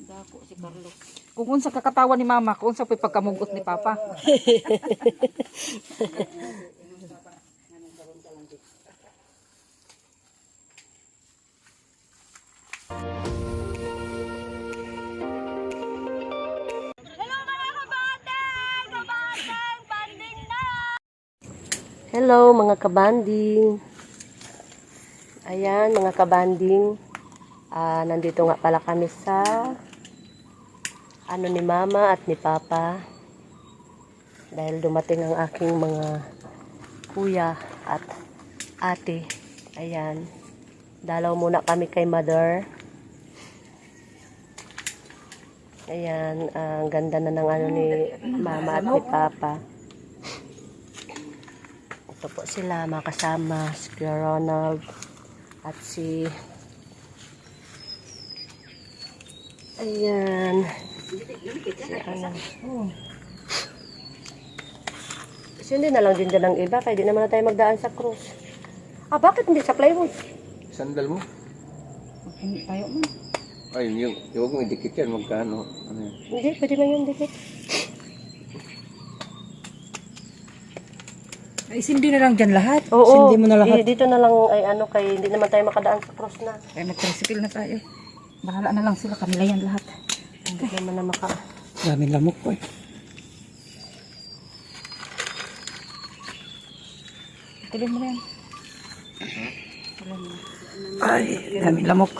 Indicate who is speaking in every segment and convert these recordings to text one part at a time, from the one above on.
Speaker 1: Dako si Carlos. Kung unsa kakatawa ni mama, kung unsa pa'y pagkamugot ni papa.
Speaker 2: Hello mga kabanding. Ayan mga kabanding. Ah, nandito nga pala kami sa ano ni mama at ni papa. Dahil dumating ang aking mga kuya at ate. Ayan. Dalaw muna kami kay mother. Ayan, ah, ang ganda na ng ano ni mama at ni papa. Ito po sila mga kasama, si Ronald at si Ayan. Si. Kasi hindi na lang din dyan ang iba, kaya di naman na tayo magdaan sa cruise. Ah, bakit hindi sa plywood?
Speaker 3: Sandal mo?
Speaker 1: Hindi tayo man.
Speaker 3: Ay, yung, yung huwag mo idikit yan, magkano. Ano yan?
Speaker 2: Hindi, pwede man yung dikit.
Speaker 1: Ay, sindi na lang dyan lahat.
Speaker 2: Oo,
Speaker 1: Sindi mo na lahat.
Speaker 2: di- dito na lang ay ano, kay hindi naman tayo makadaan sa cruise na.
Speaker 1: Kaya mag-tricycle na tayo. Bahala na lang sila, kanila yan lahat.
Speaker 2: Hindi naman na maka...
Speaker 1: Daming lamok ko eh. Tuloy mo na yan. Ay, daming lamok.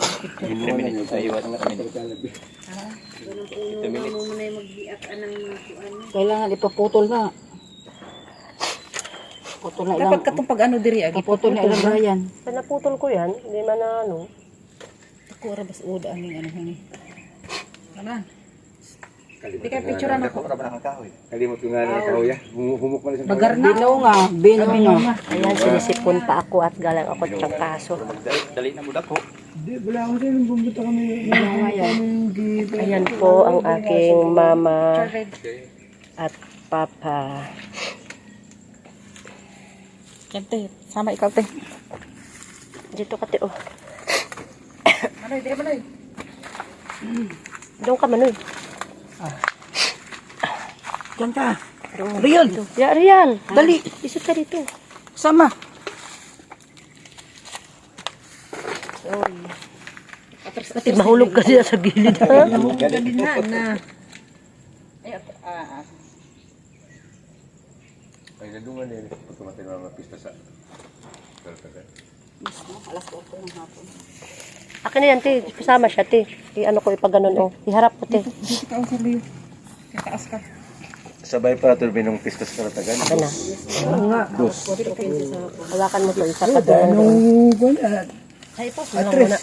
Speaker 1: Kailangan ipaputol na. Putol na ilang. Dapat katong pag ano diri, agi putol na ilang bayan.
Speaker 2: Pag naputol ko yan, hindi man na ano.
Speaker 1: Ako ra bas uda ang ano hani. Kanan. Di ka picture na ko.
Speaker 3: Kalimot ko nga na kahoy. Hum- Humuk pala sa
Speaker 1: Bagar na. Binaw nga, binaw nga.
Speaker 2: Ayan, sinisipon pa ako at galang ako sa kaso.
Speaker 3: Dali na mo dako.
Speaker 2: Ayan po ang aking mama at papa.
Speaker 1: Yan te, sama ikaw te.
Speaker 2: Dito ka, te, oh.
Speaker 1: Manoy, di manoy.
Speaker 2: Doon ka, Manoy.
Speaker 1: Diyan ka.
Speaker 2: Real. Ya, real. Dali. Isot ka dito.
Speaker 1: Sama.
Speaker 2: Sorry. Ati, mahulog ka siya sa gilid, ha?
Speaker 1: na na. Ay, ah, ah.
Speaker 3: Ay, nadungan din. Pag tumatay na mga pista sa... Kalkagan.
Speaker 1: Alas 8 ng hapon.
Speaker 2: Akin na yan, te. Kasama siya, te. I, ano ko, ipaganon, oh. Iharap ko, te.
Speaker 1: Dito ka sa liyo. Taas ka.
Speaker 3: Sabay pa turbinong pista sa kalatagan.
Speaker 2: Aka na.
Speaker 3: Dos.
Speaker 2: Hawakan mo to. Isa pa doon. Ay, po. Walang muna.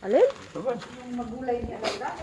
Speaker 2: Alin?
Speaker 1: Yung magulay niya lang.